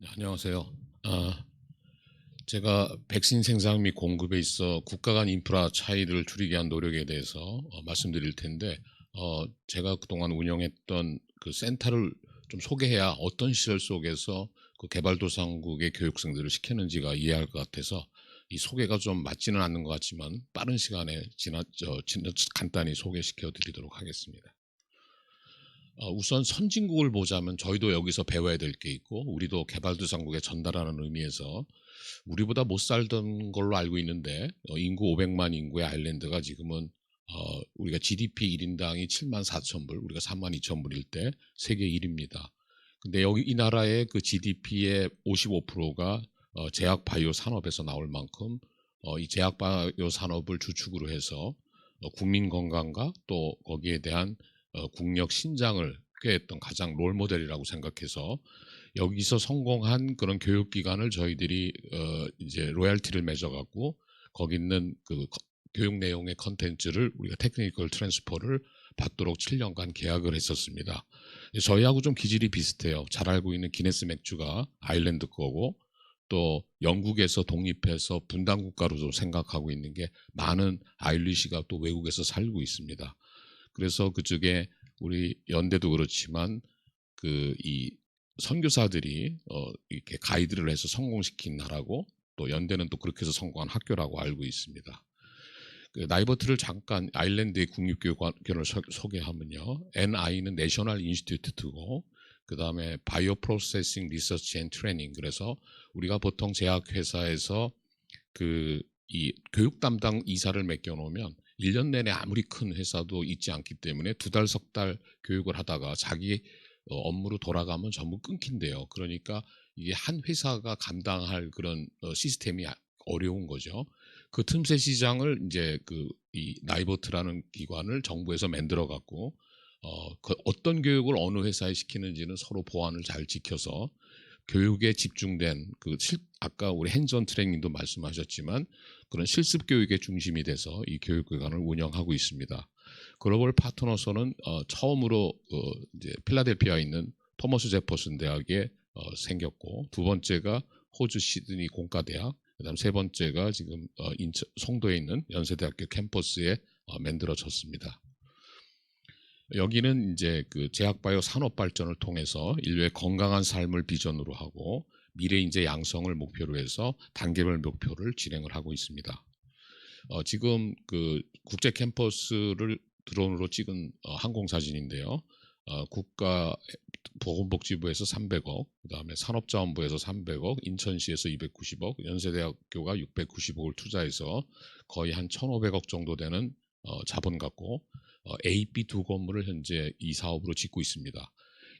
네, 안녕하세요. 아, 제가 백신 생산 및 공급에 있어 국가 간 인프라 차이를 줄이기 위한 노력에 대해서 어, 말씀드릴 텐데, 어, 제가 그동안 운영했던 그 센터를 좀 소개해야 어떤 시설 속에서 그 개발도상국의 교육생들을 시켰는지가 이해할 것 같아서 이 소개가 좀 맞지는 않는 것 같지만 빠른 시간에 지나, 저, 지나- 간단히 소개시켜 드리도록 하겠습니다. 어, 우선 선진국을 보자면 저희도 여기서 배워야 될 게 있고 우리도 개발도상국에 전달하는 의미에서 우리보다 못 살던 걸로 알고 있는데 어, 인구 500만 인구의 아일랜드가 지금은 어, 우리가 GDP 1인당이 7만 4천 불, 우리가 3만 2천 불일 때 세계 1위입니다. 근데 여기 이 나라의 그 GDP의 55%가 어, 제약 바이오 산업에서 나올 만큼 어, 이 제약 바이오 산업을 주축으로 해서 어, 국민 건강과 또 거기에 대한 어, 국력 신장을 꾀했던 가장 롤 모델이라고 생각해서 여기서 성공한 그런 교육기관을 저희들이 어, 이제 로얄티를 맺어갖고 거기 있는 그 거- 교육 내용의 컨텐츠를 우리가 테크니컬 트랜스퍼를 받도록 7년간 계약을 했었습니다. 저희하고 좀 기질이 비슷해요. 잘 알고 있는 기네스 맥주가 아일랜드 거고 또 영국에서 독립해서 분단 국가로도 생각하고 있는 게 많은 아일리시가 또 외국에서 살고 있습니다. 그래서 그쪽에 우리 연대도 그렇지만 그 이 선교사들이 어 이렇게 가이드를 해서 성공시킨 나라고 또 연대는 또 그렇게 해서 성공한 학교라고 알고 있습니다. 그 나이버트를 잠깐 아일랜드의 국립교육원을 소- 소개하면요. NI는 내셔널 인스티튜트고 그 다음에 바이오 프로세싱 리서치 앤 트레이닝 그래서 우리가 보통 제약 회사에서 그 이 교육 담당 이사를 맡겨 놓으면 1년 내내 아무리 큰 회사도 있지 않기 때문에 두 달, 석 달 교육을 하다가 자기 어, 업무로 돌아가면 전부 끊긴대요. 그러니까 이게 한 회사가 감당할 그런 어, 시스템이 아- 어려운 거죠. 그 틈새 시장을 이제 그 이 나이버트라는 기관을 정부에서 만들어 갖고 어, 그 어떤 교육을 어느 회사에 시키는지는 서로 보안을 잘 지켜서 교육에 집중된 그 실, 아까 우리 핸즈온 트레이닝도 말씀하셨지만 그런 실습 교육의 중심이 돼서 이 교육기관을 운영하고 있습니다. 글로벌 파트너서는 어, 처음으로 어, 이제 필라델피아에 있는 토머스 제퍼슨 대학에 어, 생겼고 두 번째가 호주 시드니 공과대학, 그다음 세 번째가 지금 어, 인천, 송도에 있는 연세대학교 캠퍼스에 어, 만들어졌습니다. 여기는 이제 그 제약바이오 산업 발전을 통해서 인류의 건강한 삶을 비전으로 하고 미래 인재 양성을 목표로 해서 단계별 목표를 진행을 하고 있습니다. 어, 지금 그 국제 캠퍼스를 드론으로 찍은 어, 항공 사진인데요. 어, 국가 보건복지부에서 300억, 그다음에 산업자원부에서 300억, 인천시에서 290억, 연세대학교가 690억을 투자해서 거의 한 1,500억 정도 되는 어, 자본 갖고 어, A, B 두 건물을 현재 이 사업으로 짓고 있습니다.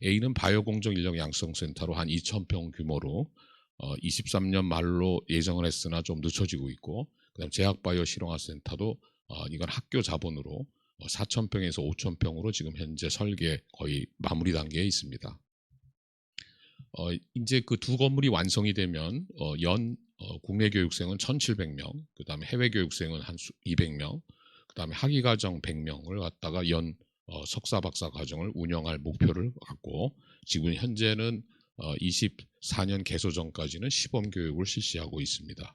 A는 바이오 공정 인력 양성 센터로 한 2,000평 규모로 어, 23년 말로 예정을 했으나 좀 늦춰지고 있고 그다음 제약 바이오 실용화 센터도 어, 이건 학교 자본으로 어, 4,000평에서 5,000평으로 지금 현재 설계 거의 마무리 단계에 있습니다. 어, 이제 그 두 건물이 완성이 되면 어, 연 어, 국내 교육생은 1,700명, 그다음에 해외 교육생은 한 수- 200명, 그다음에 학위 과정 100명을 갖다가 연 어, 석사 박사 과정을 운영할 목표를 갖고 지금 현재는 어, 24년 개소 전까지는 시범 교육을 실시하고 있습니다.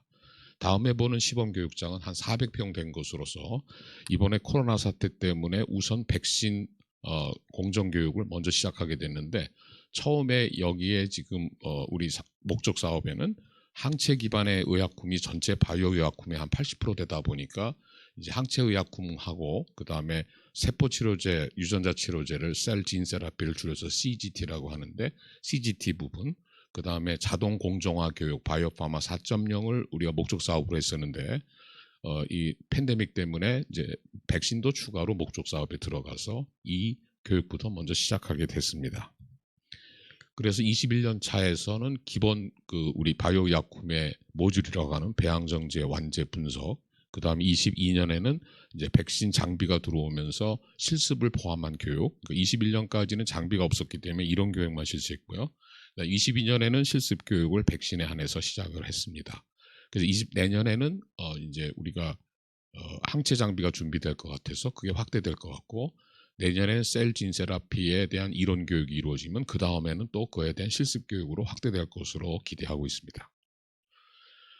다음에 보는 시범 교육장은 한 400평 된 것으로서 이번에 코로나 사태 때문에 우선 백신 어, 공정 교육을 먼저 시작하게 됐는데 처음에 여기에 지금 어, 우리 사- 목적 사업에는 항체 기반의 의약품이 전체 바이오 의약품의 한 80% 되다 보니까 이제 항체 의약품하고 그 다음에 세포 치료제, 유전자 치료제를 셀 진 세라피를 줄여서 CGT라고 하는데 CGT 부분, 그 다음에 자동 공정화 교육 바이오 파마 4.0을 우리가 목적 사업으로 했었는데 어, 이 팬데믹 때문에 이제 백신도 추가로 목적 사업에 들어가서 이 교육부터 먼저 시작하게 됐습니다. 그래서 21년 차에서는 기본 그 우리 바이오 약품의 모듈이라고 하는 배양정제 완제 분석, 그 다음 22년에는 이제 백신 장비가 들어오면서 실습을 포함한 교육. 21년까지는 장비가 없었기 때문에 이런 교육만 실시했고요. 22년에는 실습 교육을 백신에 한해서 시작을 했습니다. 그래서 20, 내년에는 어 이제 우리가 어 항체 장비가 준비될 것 같아서 그게 확대될 것 같고 내년에 셀 진세라피에 대한 이론 교육이 이루어지면 그 다음에는 또 그에 대한 실습 교육으로 확대될 것으로 기대하고 있습니다.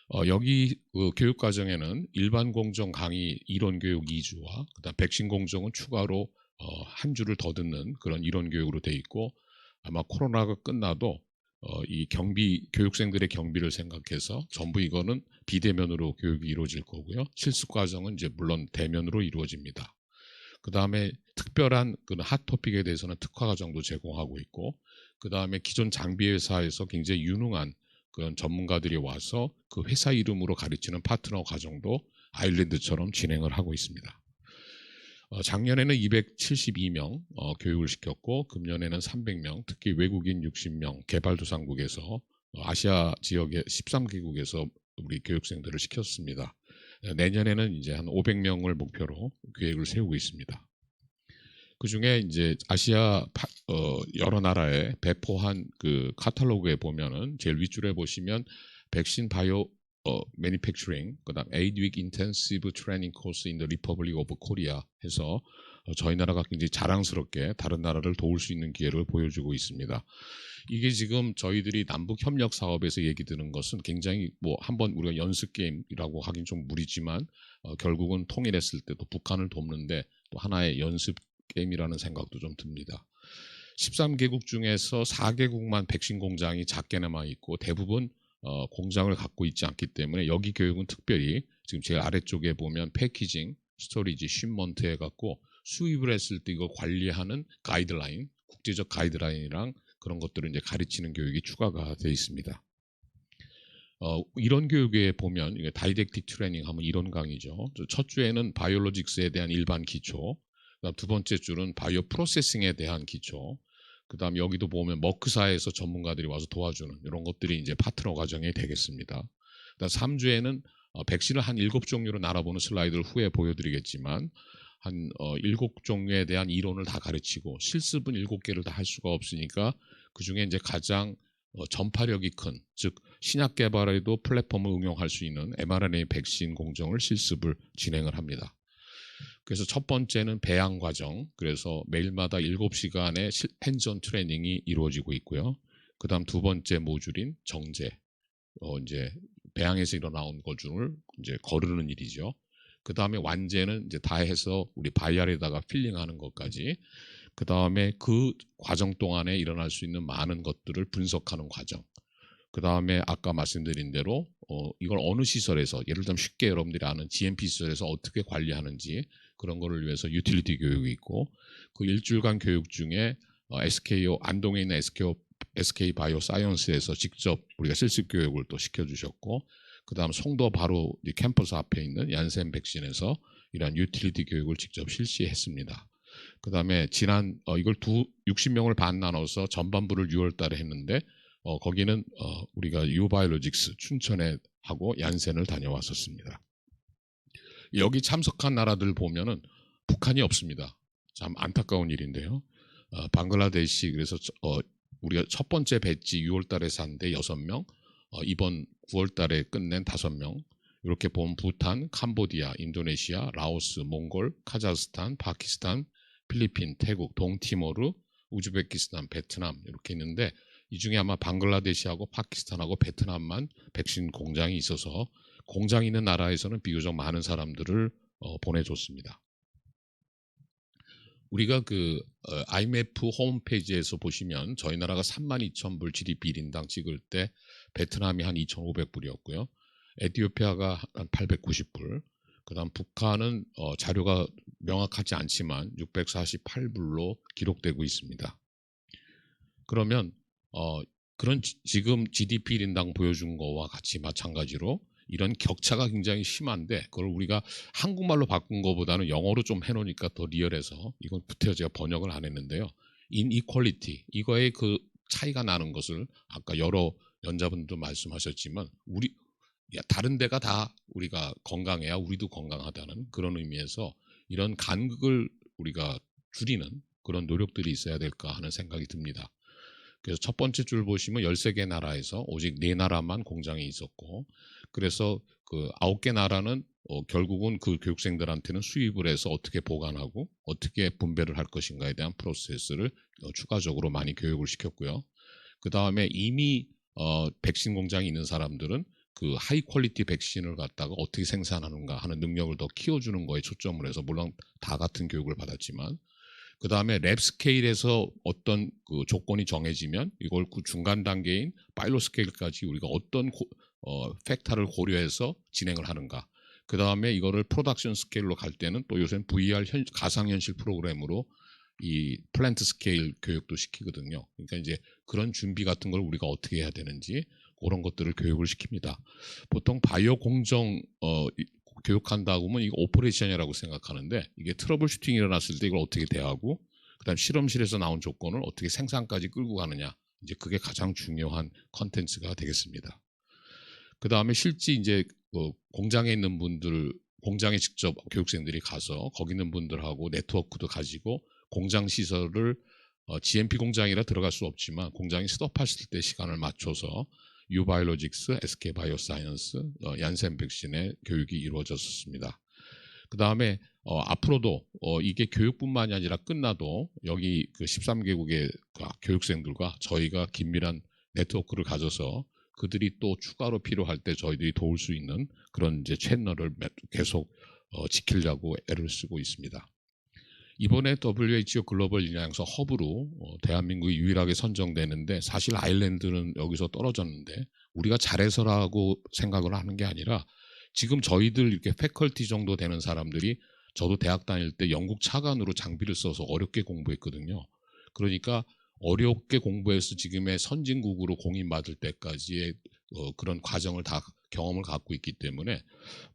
어, 여기 그 교육 과정에는 일반 공정 강의 이론 교육 2주와 그다음 백신 공정은 추가로 어, 한 주를 더 듣는 그런 이론 교육으로 돼 있고 아마 코로나가 끝나도 어, 이 경비 교육생들의 경비를 생각해서 전부 이거는 비대면으로 교육이 이루어질 거고요. 실습 과정은 이제 물론 대면으로 이루어집니다. 그 다음에 특별한 그 핫토픽에 대해서는 특화 과정도 제공하고 있고, 그 다음에 기존 장비 회사에서 굉장히 유능한 그런 전문가들이 와서 그 회사 이름으로 가르치는 파트너 과정도 아일랜드처럼 진행을 하고 있습니다. 어, 작년에는 272명 어, 교육을 시켰고 금년에는 300명, 특히 외국인 60명 개발도상국에서 어, 아시아 지역의 13개국에서 우리 교육생들을 시켰습니다. 어, 내년에는 이제 한 500명을 목표로 계획을 세우고 있습니다. 그 중에 이제 아시아 파, 어, 여러 나라에 배포한 그 카탈로그에 보면은 제일 윗줄에 보시면 백신 바이오 어, 매니팩처링, 그다음 8 week intensive training course in the Republic of Korea 해서 어, 저희 나라가 굉장히 자랑스럽게 다른 나라를 도울 수 있는 기회를 보여주고 있습니다. 이게 지금 저희들이 남북 협력 사업에서 얘기 드는 것은 굉장히 뭐 한번 우리가 연습 게임이라고 하긴 좀 무리지만 어, 결국은 통일했을 때도 북한을 돕는데 또 하나의 연습 게임이라는 생각도 좀 듭니다. 13개국 중에서 4개국만 백신 공장이 작게나마 있고 대부분 어, 공장을 갖고 있지 않기 때문에 여기 교육은 특별히 지금 제일 아래쪽에 보면 패키징, 스토리지, 쉽먼트 해갖고 수입을 했을 때 이거 관리하는 가이드라인, 국제적 가이드라인이랑 그런 것들을 이제 가르치는 교육이 추가가 되어 있습니다. 어, 이런 교육에 보면 다이렉틱 트레이닝 하면 이런 강의죠. 첫 주에는 바이올로직스에 대한 일반 기초, 그다음 두 번째 줄은 바이오 프로세싱에 대한 기초, 그 다음 여기도 보면 머크사에서 전문가들이 와서 도와주는 이런 것들이 이제 파트너 과정이 되겠습니다. 그다음 3주에는 어, 백신을 한 7종류로 나눠보는 슬라이드를 후에 보여드리겠지만 한 어, 7종류에 대한 이론을 다 가르치고 실습은 7개를 다 할 수가 없으니까 그 중에 이제 가장 어, 전파력이 큰, 즉 신약 개발에도 플랫폼을 응용할 수 있는 mRNA 백신 공정을 실습을 진행을 합니다. 그래서 첫 번째는 배양 과정. 그래서 매일마다 7시간의 핸즈온 트레이닝이 이루어지고 있고요. 그 다음 두 번째 모듈인 정제. 어 이제 배양에서 일어나온 거중을 이제 거르는 일이죠. 그 다음에 완제는 이제 다 해서 우리 바이알에다가 필링하는 것까지. 그 다음에 그 과정 동안에 일어날 수 있는 많은 것들을 분석하는 과정. 그 다음에 아까 말씀드린 대로 어, 이걸 어느 시설에서 예를 들면 쉽게 여러분들이 아는 GMP 시설에서 어떻게 관리하는지 그런 거를 위해서 유틸리티 교육이 있고 그 일주일간 교육 중에 어, SKO 안동에 있는 SKO SK 바이오 사이언스에서 직접 우리가 실습 교육을 또 시켜주셨고 그다음 송도 바로 캠퍼스 앞에 있는 얀센 백신에서 이러한 유틸리티 교육을 직접 실시했습니다. 그다음에 지난 어, 이걸 두 60명을 반 나눠서 전반부를 6월달에 했는데 어, 거기는 어, 우리가 유바이오로직스 춘천에 하고 얀센을 다녀왔었습니다. 여기 참석한 나라들 보면은 북한이 없습니다. 참 안타까운 일인데요. 어, 방글라데시 그래서 어, 우리가 첫 번째 배지 6월달에 산데 6명, 어, 이번 9월달에 끝낸 5명. 이렇게 보면 부탄, 캄보디아, 인도네시아, 라오스, 몽골, 카자흐스탄, 파키스탄, 필리핀, 태국, 동티모르, 우즈베키스탄, 베트남 이렇게 있는데 이 중에 아마 방글라데시하고 파키스탄하고 베트남만 백신 공장이 있어서 공장 있는 나라에서는 비교적 많은 사람들을 어, 보내줬습니다. 우리가 그 어, IMF 홈페이지에서 보시면 저희 나라가 32,000불 GDP 1인당 찍을 때 베트남이 한 2,500불이었고요. 에티오피아가 한 890불, 그다음 북한은 어, 자료가 명확하지 않지만 648불로 기록되고 있습니다. 그러면 어, 그런 지, 지금 GDP 1인당 보여준 거와 같이 마찬가지로 이런 격차가 굉장히 심한데 그걸 우리가 한국말로 바꾼 것보다는 영어로 좀 해놓으니까 더 리얼해서 이건 구태여 제가 번역을 안 했는데요. inequality 이거의 그 차이가 나는 것을 아까 여러 연자분도 말씀하셨지만 우리 다른 데가 다 우리가 건강해야 우리도 건강하다는 그런 의미에서 이런 간극을 우리가 줄이는 그런 노력들이 있어야 될까 하는 생각이 듭니다. 그래서 첫 번째 줄 보시면 13개 나라에서 오직 네 나라만 공장이 있었고 그래서 그 아홉 개 나라는 어, 결국은 그 교육생들한테는 수입을 해서 어떻게 보관하고 어떻게 분배를 할 것인가에 대한 프로세스를 어, 추가적으로 많이 교육을 시켰고요. 그 다음에 이미 어, 백신 공장이 있는 사람들은 그 하이 퀄리티 백신을 갖다가 어떻게 생산하는가 하는 능력을 더 키워주는 거에 초점을 해서 물론 다 같은 교육을 받았지만 그 다음에 랩 스케일에서 어떤 그 조건이 정해지면 이걸 그 중간 단계인 파일로 스케일까지 우리가 어떤 고, 어, 팩터를 고려해서 진행을 하는가. 그 다음에 이거를 프로덕션 스케일로 갈 때는 또 요새는 VR 현, 가상현실 프로그램으로 이 플랜트 스케일 교육도 시키거든요. 그러니까 이제 그런 준비 같은 걸 우리가 어떻게 해야 되는지 그런 것들을 교육을 시킵니다. 보통 바이오 공정 어, 이- 교육한다고 하면 이거 오퍼레이션이라고 생각하는데 이게 트러블 슈팅이 일어났을 때 이걸 어떻게 대하고 그다음 실험실에서 나온 조건을 어떻게 생산까지 끌고 가느냐 이제 그게 가장 중요한 컨텐츠가 되겠습니다. 그 다음에 실제 이제 어, 공장에 있는 분들 공장에 직접 교육생들이 가서 거기 있는 분들하고 네트워크도 가지고 공장 시설을 어, GMP 공장이라 들어갈 수 없지만 공장이 스톱했을 때 시간을 맞춰서 유바이오로직스, SK 바이오사이언스, 어, 얀센 백신의 교육이 이루어졌습니다. 그 다음에 어, 앞으로도 어, 이게 교육뿐만이 아니라 끝나도 여기 그 13개국의 교육생들과 저희가 긴밀한 네트워크를 가져서 그들이 또 추가로 필요할 때 저희들이 도울 수 있는 그런 이제 채널을 매- 계속 어, 지키려고 애를 쓰고 있습니다. 이번에 WHO 글로벌 인양서 허브로 어, 대한민국이 유일하게 선정되는데 사실 아일랜드는 여기서 떨어졌는데 우리가 잘해서라고 생각을 하는 게 아니라 지금 저희들 이렇게 패컬티 정도 되는 사람들이 저도 대학 다닐 때 영국 차관으로 장비를 써서 어렵게 공부했거든요. 그러니까 어렵게 공부해서 지금의 선진국으로 공인받을 때까지의 어, 그런 과정을 다 경험을 갖고 있기 때문에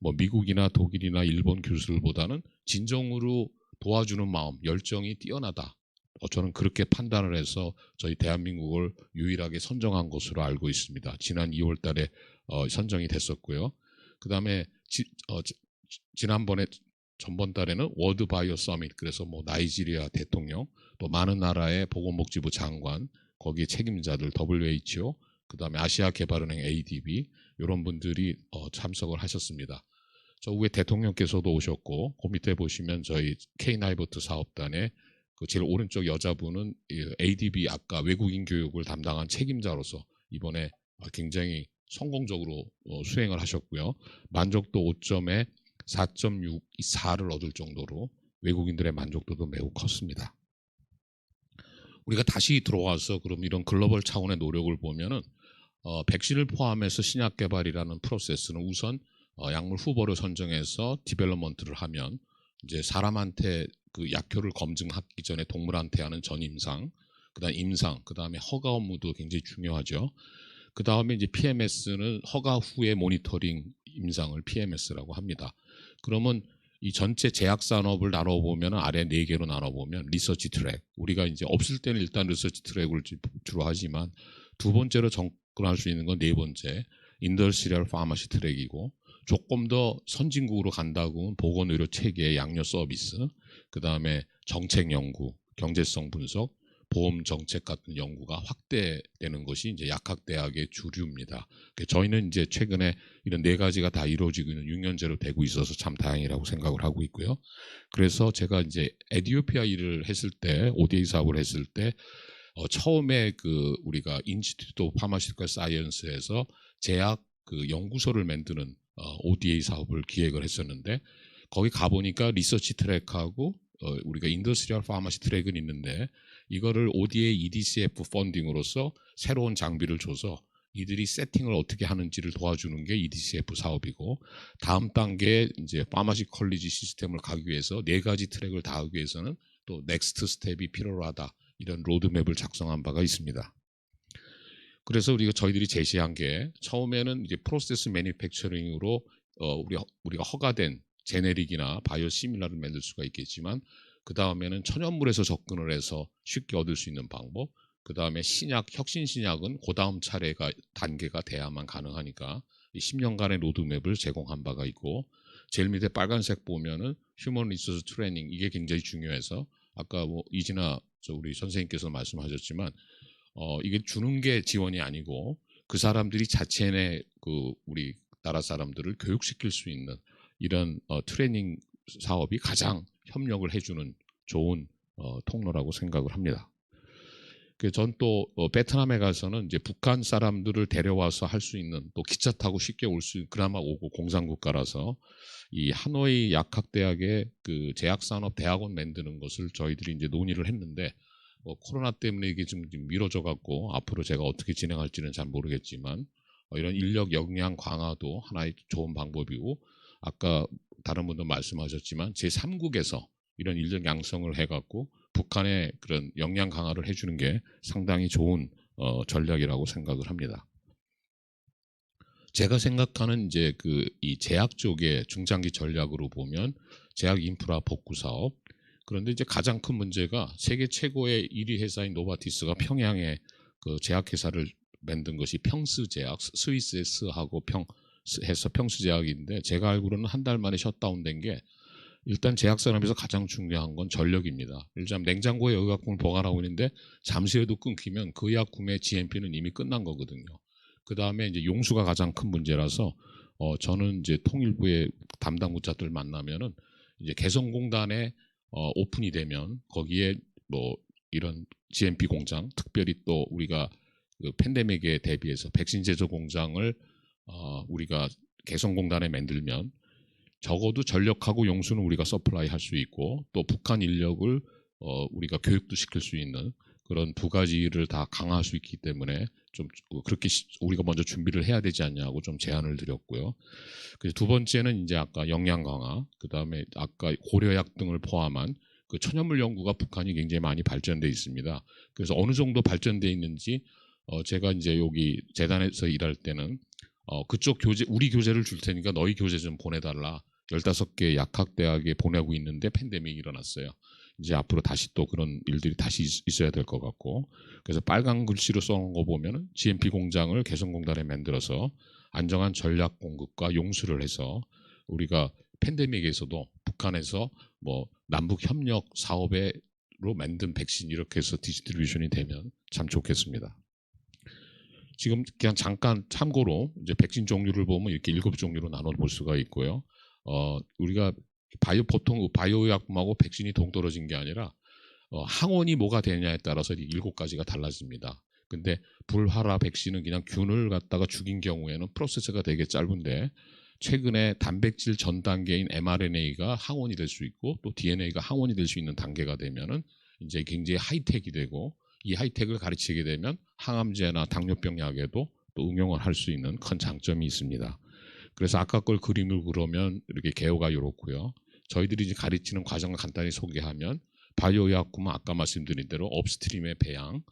뭐 미국이나 독일이나 일본 교수들보다는 진정으로 도와주는 마음, 열정이 뛰어나다. 어, 저는 그렇게 판단을 해서 저희 대한민국을 유일하게 선정한 것으로 알고 있습니다. 지난 2월 달에 어, 선정이 됐었고요. 그 다음에 지난번에 전번 달에는 월드 바이오 서밋 그래서 뭐 나이지리아 대통령 또 많은 나라의 보건복지부 장관 거기 책임자들 WHO 그 다음에 아시아 개발은행 ADB 이런 분들이 어, 참석을 하셨습니다. 저 위에 대통령께서도 오셨고 그 밑에 보시면 저희 K 나이버트 사업단의 그 제일 오른쪽 여자분은 이 ADB 아까 외국인 교육을 담당한 책임자로서 이번에 굉장히 성공적으로 어, 수행을 하셨고요. 만족도 5점에 4.64를 얻을 정도로 외국인들의 만족도도 매우 컸습니다. 우리가 다시 들어와서 그럼 이런 글로벌 차원의 노력을 보면은 어, 백신을 포함해서 신약 개발이라는 프로세스는 우선 어, 약물 후보를 선정해서 디벨롭먼트를 하면 이제 사람한테 그 약효를 검증하기 전에 동물한테 하는 전임상, 그다음 임상, 그다음에 허가 업무도 굉장히 중요하죠. 그 다음에 이제 PMS는 허가 후의 모니터링 임상을 PMS라고 합니다. 그러면 이 전체 제약 산업을 나눠 보면 아래 네 개로 나눠 보면 리서치 트랙 우리가 이제 없을 때는 일단 리서치 트랙을 주- 주로 하지만 두 번째로 접근할 수 있는 건 네 번째 인더스트리얼 파마시 트랙이고 조금 더 선진국으로 간다고 보건의료 체계 양료 서비스 그 다음에 정책 연구 경제성 분석 보험 정책 같은 연구가 확대되는 것이 이제 약학 대학의 주류입니다. 그 저희는 이제 최근에 이런 네 가지가 다 이루어지고 있는 6년제로 되고 있어서 참 다행이라고 생각을 하고 있고요. 그래서 제가 이제 에디오피아 일을 했을 때 ODA 사업을 했을 때 어, 처음에 그 우리가 인스티튜트 파마시티컬 사이언스에서 제약 그 연구소를 만드는 어, ODA 사업을 기획을 했었는데 거기 가 보니까 리서치 트랙하고 어, 우리가 인더스트리얼 파마시 트랙은 있는데 이거를 ODA EDCF 펀딩으로서 새로운 장비를 줘서 이들이 세팅을 어떻게 하는지를 도와주는 게 EDCF 사업이고 다음 단계 이제 파마시 컬리지 시스템을 가기 위해서 네 가지 트랙을 다 하기 위해서는 또 넥스트 스텝이 필요하다 이런 로드맵을 작성한 바가 있습니다. 그래서 우리가 저희들이 제시한 게 처음에는 이제 프로세스 매니팩처링으로 어, 우리 우리가 허가된 제네릭이나 바이오 시밀러를 만들 수가 있겠지만 그 다음에는 천연물에서 접근을 해서 쉽게 얻을 수 있는 방법. 그 다음에 신약, 혁신 신약은 그 다음 차례가 단계가 돼야만 가능하니까 이 10년간의 로드맵을 제공한 바가 있고 제일 밑에 빨간색 보면은 휴먼 리소스 트레이닝 이게 굉장히 중요해서 아까 뭐 이진아 저 우리 선생님께서 말씀하셨지만 어, 이게 주는 게 지원이 아니고 그 사람들이 자체의 그 우리 나라 사람들을 교육시킬 수 있는 이런 어, 트레이닝 사업이 가장 협력을 해주는 좋은 어, 통로라고 생각을 합니다. 전또 어, 베트남에 가서는 이제 북한 사람들을 데려와서 할 수 있는 또 기차 타고 쉽게 올수 그나마 오고 공산국가라서 이 하노이 약학대학의 그 제약산업 대학원 만드는 것을 저희들이 이제 논의를 했는데 뭐 코로나 때문에 이게 좀, 좀 미뤄져 갖고 앞으로 제가 어떻게 진행할지는 잘 모르겠지만 어, 이런 인력 역량 강화도 하나의 좋은 방법이고 아까 다른 분도 말씀하셨지만 제 3국에서 이런 인력 양성을 해갖고 북한의 그런 역량 강화를 해주는 게 상당히 좋은 어, 전략이라고 생각을 합니다. 제가 생각하는 이제 그 이 제약 쪽의 중장기 전략으로 보면 제약 인프라 복구 사업 그런데 이제 가장 큰 문제가 세계 최고의 1위 회사인 노바티스가 평양에 그 제약 회사를 만든 것이 평스 제약 스위스의 스하고 평 해서 평스 제약인데 제가 알기로는 한 달 만에 셧다운된 게 일단 제약 산업에서 가장 중요한 건 전력입니다. 일단 냉장고에 의약품을 보관하고 있는데 잠시라도 끊기면 그 의약품의 GMP는 이미 끝난 거거든요. 그 다음에 이제 용수가 가장 큰 문제라서 어 저는 이제 통일부의 담당 부처들 만나면은 이제 개성공단에 어 오픈이 되면 거기에 뭐 이런 GMP 공장 특별히 또 우리가 그 팬데믹에 대비해서 백신 제조 공장을 어 우리가 개성공단에 만들면 적어도 전력하고 용수는 우리가 서플라이 할 수 있고 또 북한 인력을 어, 우리가 교육도 시킬 수 있는 그런 두 가지를 다 강화할 수 있기 때문에 좀 그렇게 시- 우리가 먼저 준비를 해야 되지 않냐고 좀 제안을 드렸고요. 그두 번째는 이제 아까 영양 강화, 그 다음에 아까 고려약 등을 포함한 그 천연물 연구가 북한이 굉장히 많이 발전돼 있습니다. 그래서 어느 정도 발전돼 있는지 어, 제가 이제 여기 재단에서 일할 때는 어, 그쪽 교재 우리 교재를 줄 테니까 너희 교재 좀 보내달라. 15개 약학 대학에 보내고 있는데 팬데믹이 일어났어요. 이제 앞으로 다시 또 그런 일들이 다시 있- 있어야 될 것 같고 그래서 빨간 글씨로 써놓은 거 보면은 GMP 공장을 개성공단에 만들어서 안정한 전략 공급과 용수를 해서 우리가 팬데믹에서도 북한에서 뭐 남북 협력 사업에로 만든 백신 이렇게 해서 디스트리뷰션이 되면 참 좋겠습니다. 지금 그냥 잠깐 참고로 이제 백신 종류를 보면 이렇게 일곱 종류로 나눠 볼 수가 있고요. 어, 우리가 바이오 보통 바이오 약품하고 백신이 동떨어진 게 아니라 어, 항원이 뭐가 되냐에 따라서 이 일곱 가지가 달라집니다. 근데 불활화 백신은 그냥 균을 갖다가 죽인 경우에는 프로세스가 되게 짧은데 최근에 단백질 전 단계인 mRNA가 항원이 될 수 있고 또 DNA가 항원이 될 수 있는 단계가 되면은 이제 굉장히 하이텍이 되고 이 하이텍을 가르치게 되면 항암제나 당뇨병 약에도 또 응용을 할 수 있는 큰 장점이 있습니다. 그래서 아까 걸 그림을 그러면 이렇게 개요가 이렇고요. 저희들이 이제 가르치는 과정을 간단히 소개하면 바이오 약품은 아까 말씀드린 대로 업스트림의 배양,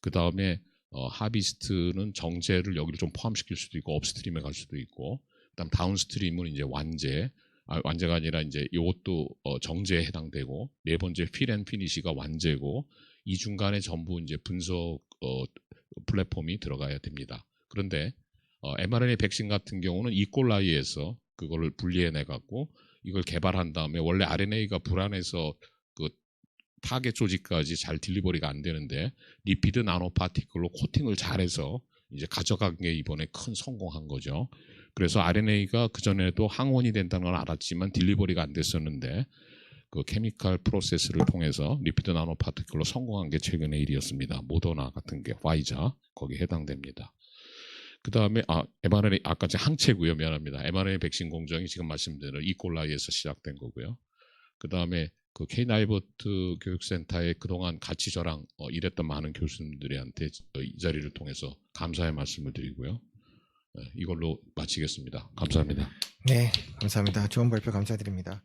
그 다음에 어, 하비스트는 정제를 여기를 좀 포함시킬 수도 있고 업스트림에 갈 수도 있고, 그다음 다운스트림은 이제 완제, 아, 완제가 아니라 이제 이것도 어, 정제에 해당되고 네 번째 필앤 피니시가 완제고 이 중간에 전부 이제 분석 어, 플랫폼이 들어가야 됩니다. 그런데 어, mRNA 백신 같은 경우는 이콜라이에서 그거를 분리해내 갖고 이걸 개발한 다음에 원래 RNA가 불안해서 그 타겟 조직까지 잘 딜리버리가 안 되는데 리피드 나노 파티클로 코팅을 잘해서 이제 가져간 게 이번에 큰 성공한 거죠. 그래서 RNA가 그 전에도 항원이 된다는 걸 알았지만 딜리버리가 안 됐었는데 그 케미칼 프로세스를 통해서 리피드 나노 파티클로 성공한 게 최근의 일이었습니다. 모더나 같은 게 화이자 거기에 해당됩니다. 그 다음에 아 mRNA 아까 제 항체고요 미안합니다. mRNA 백신 공정이 지금 말씀드린 이콜라이에서 시작된 거고요. 그 다음에 그 케이나이버트 교육센터에 그동안 같이 저랑 어, 일했던 많은 교수님들한테 어, 이 자리를 통해서 감사의 말씀을 드리고요. 네, 이걸로 마치겠습니다. 감사합니다. 네, 감사합니다. 좋은 발표 감사드립니다.